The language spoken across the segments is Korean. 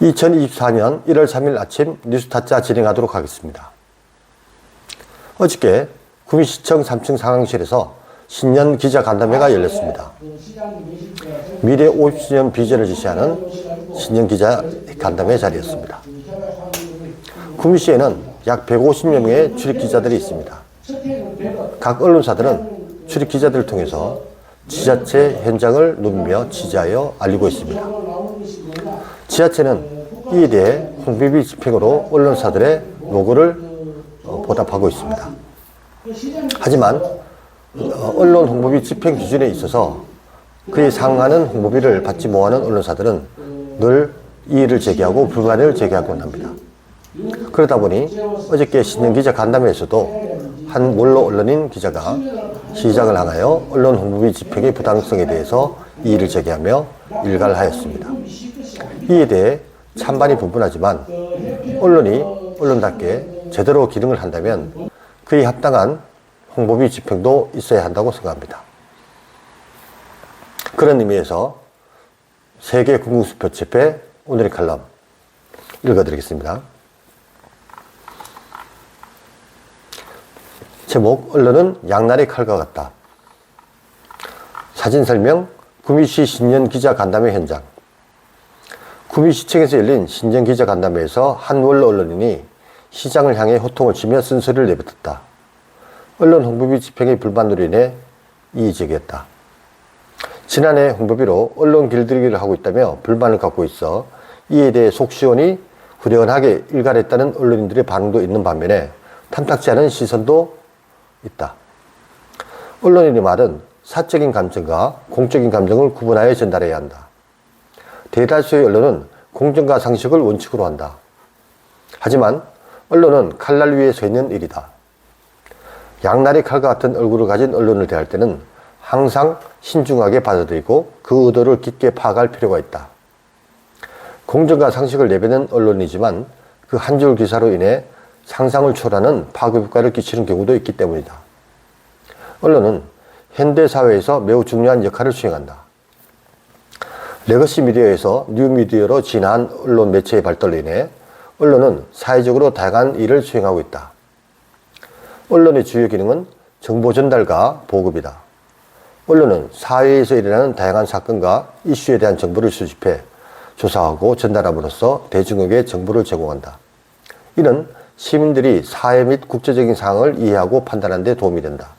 2024년 1월 3일 아침 뉴스타짜 진행하도록 하겠습니다. 어저께 구미시청 3층 상황실에서 신년 기자 간담회가 열렸습니다. 미래 50년 비전을 제시하는 신년 기자 간담회 자리였습니다. 구미시에는 약 150여 명의 출입 기자들이 있습니다. 각 언론사들은 출입 기자들을 통해서 지자체 현장을 누비며 취재하여 알리고 있습니다. 지자체는 이에 홍비비 집행으로 언론사들의 요구를 어, 보답하고 있습니다. 하지만 어, 언론 홍보비 집행 기준에 있어서 그에 상하는 홍보비를 받지 못하는 언론사들은 늘 이의를 제기하고 불만을 제기하곤 합니다. 그러다 보니 어저께 신년기자 간담회에서도 한 원로 언론인 기자가 시장을 향하여 언론 홍보비 집행의 부당성에 대해서 이의를 제기하며 일갈을 하였습니다. 이에 대해 찬반이 분분하지만 언론이 언론답게 제대로 기능을 한다면 그에 합당한 홍보비 집행도 있어야 한다고 생각합니다. 그런 의미에서 세계 궁극수표 집회 오늘의 칼럼 읽어드리겠습니다. 제목 언론은 양날의 칼과 같다. 사진 설명 구미시 신년 기자 간담회 현장 구미시청에서 열린 신년 기자 간담회에서 한 원로 언론인이 시장을 향해 호통을 치며 쓴소리를 내뱉었다. 언론 홍보비 집행의 불만으로 인해 이의제기했다. 지난해 홍보비로 언론 길들이기를 하고 있다며 불만을 갖고 있어 이에 대해 속시원히 후련하게 일갈했다는 언론인들의 반응도 있는 반면에 탐탁지 않은 시선도 있다. 언론인의 말은 사적인 감정과 공적인 감정을 구분하여 전달해야 한다. 대다수의 언론은 공정과 상식을 원칙으로 한다. 하지만 언론은 칼날 위에 서 있는 일이다. 양날의 칼과 같은 얼굴을 가진 언론을 대할 때는 항상 신중하게 받아들이고 그 의도를 깊게 파악할 필요가 있다. 공정과 상식을 내뱉는 언론이지만 그 한 줄 기사로 인해 상상을 초월하는 파급 효과를 끼치는 경우도 있기 때문이다. 언론은 현대 사회에서 매우 중요한 역할을 수행한다. 레거시 미디어에서 뉴 미디어로 진화한 언론 매체의 발달로 인해 언론은 사회적으로 다양한 일을 수행하고 있다. 언론의 주요 기능은 정보 전달과 보급이다. 언론은 사회에서 일어나는 다양한 사건과 이슈에 대한 정보를 수집해 조사하고 전달함으로써 대중에게 정보를 제공한다. 이는 시민들이 사회 및 국제적인 상황을 이해하고 판단하는 데 도움이 된다.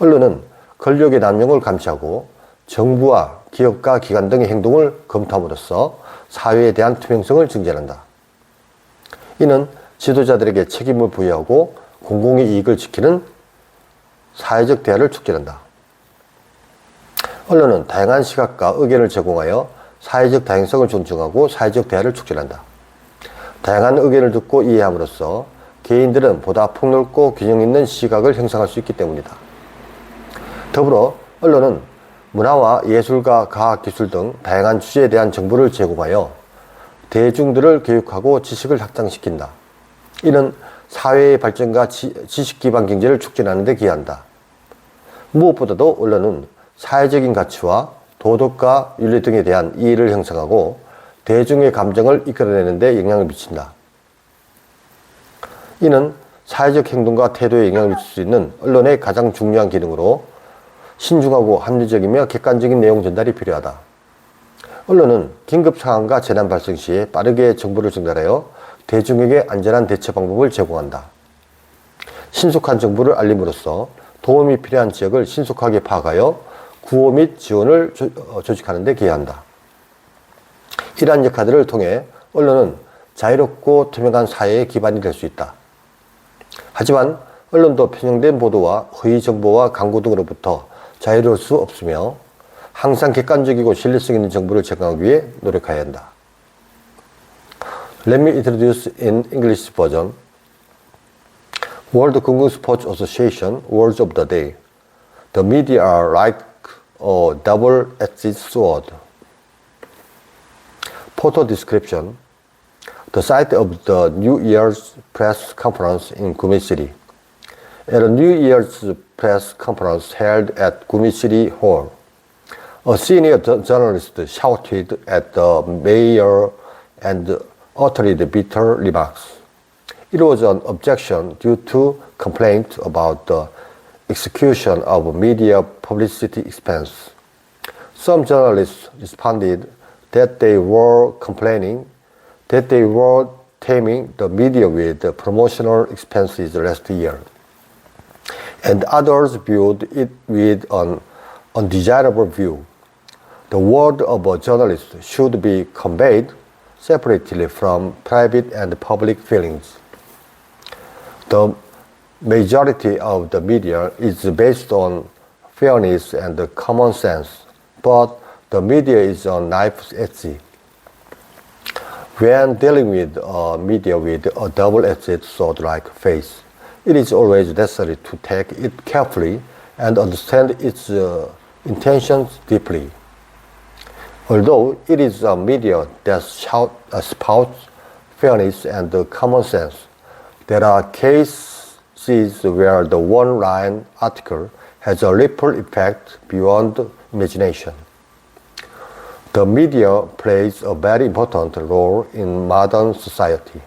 언론은 권력의 남용을 감시하고 정부와 기업과 기관 등의 행동을 검토함으로써 사회에 대한 투명성을 증진한다. 이는 지도자들에게 책임을 부여하고 공공의 이익을 지키는 사회적 대화를 촉진한다. 언론은 다양한 시각과 의견을 제공하여 사회적 다양성을 존중하고 사회적 대화를 촉진한다. 다양한 의견을 듣고 이해함으로써 개인들은 보다 폭넓고 균형 있는 시각을 형성할 수 있기 때문이다. 더불어 언론은 문화와 예술과 과학 기술 등 다양한 주제에 대한 정보를 제공하여 대중들을 교육하고 지식을 확장시킨다. 이는 사회의 발전과 지, 식 기반 경제를 촉진하는 데 기여한다. 무엇보다도 언론은 사회적인 가치와 도덕과 윤리 등에 대한 이해를 형성하고 대중의 감정을 이끌어내는 데 영향을 미친다. 이는 사회적 행동과 태도에 영향을 미칠 수 있는 언론의 가장 중요한 기능으로 신중하고 합리적이며 객관적인 내용 전달이 필요하다. 언론은 긴급 상황과 재난 발생 시에 빠르게 정보를 전달하여 대중에게 안전한 대처 방법을 제공한다. 신속한 정보를 알림으로써 도움이 필요한 지역을 신속하게 파악하여 구호 및 지원을 조, 어, 조직하는 데 기여한다. 이러한 역할들을 통해 언론은 자유롭고 투명한 사회의 기반이 될 수 있다. 하지만 언론도 편향된 보도와 허위 정보와 광고 등으로부터 자유로울 수 없으며 항상 객관적이고 신뢰성 있는 정보를 제공하기 위해 노력해야 한다. Let me introduce in English version. World Kung Sports Association Words of the Day. The media are like a double-edged sword. Photo description. The site of the New Year's press conference in Gumi City. At a New Year's press conference held at Gumi City Hall, a senior journalist shouted at the mayor and uttered bitter remarks. It was an objection due to complaint about the execution of media publicity expense. Some journalists responded that they were complaining that they were taming the media with the promotional expenses last year. And others viewed it with an undesirable view. The word of a journalist should be conveyed separately from private and public feelings. The majority of the media is based on fairness and common sense, but the media is on knife's edge. When dealing with a media with a double-edged sword-like face, it is always necessary to take it carefully and understand its uh, intentions deeply. Although it is a media that shout, uh, spouts fairness and uh, common sense, there are cases where the one-line article has a ripple effect beyond imagination. The media plays a very important role in modern society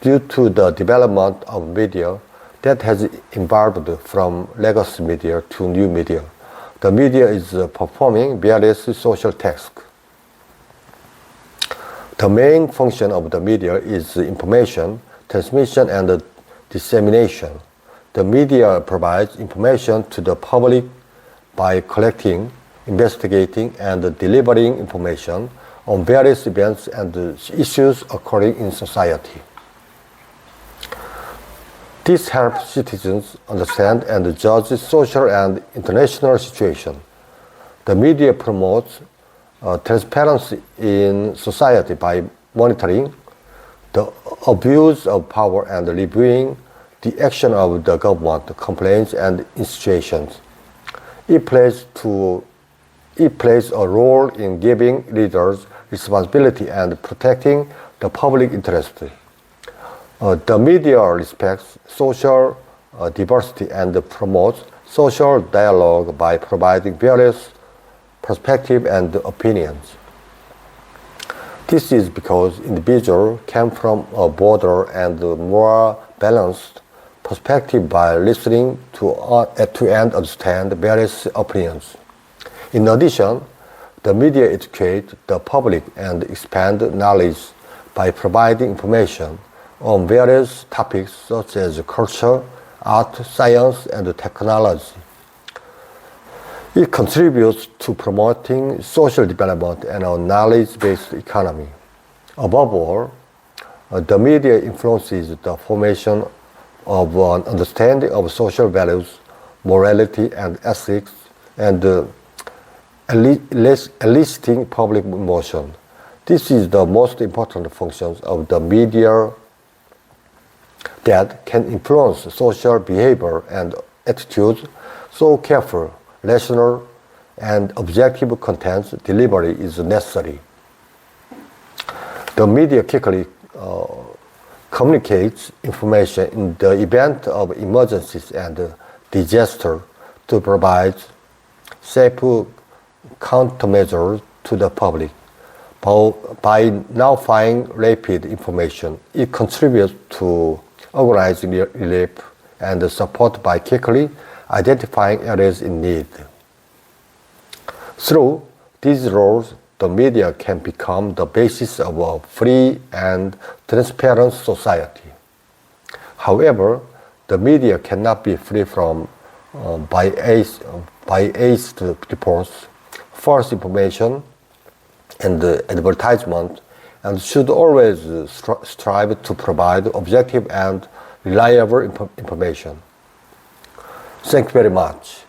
due to the development of media that has evolved from legacy media to new media. The media is performing various social tasks. The main function of the media is information, transmission, and dissemination. The media provides information to the public by collecting, investigating, and delivering information on various events and issues occurring in society. This helps citizens understand and judge social and international situation. The media promotes uh, transparency in society by monitoring the abuse of power and reviewing the action of the government, complaints and institutions. It plays to it plays a role in giving leaders responsibility and protecting the public interest. Uh, the media respects social uh, diversity and promotes social dialogue by providing various perspectives and opinions. This is because individuals come from a broader and more balanced perspective by listening to, uh, to and understand various opinions. In addition, the media educate the public and expand knowledge by providing information on various topics such as culture, art, science, and technology. It contributes to promoting social development and a knowledge-based economy. Above all, uh, the media influences the formation of an understanding of social values, morality, and ethics, and uh, eliciting public emotion. This is the most important functions of the media that can influence social behavior and attitudes, so careful, rational, and objective content delivery is necessary. The media quickly uh, communicates information in the event of emergencies and disaster to provide safe countermeasures to the public. By, notifying rapid information, it contributes to organizing relief and support by quickly identifying areas in need. Through these roles, the media can become the basis of a free and transparent society. However, the media cannot be free from uh, biased, biased reports, false information, and uh, advertisement, and should always uh, stri- strive to provide objective and reliable inf- information. Thank you very much.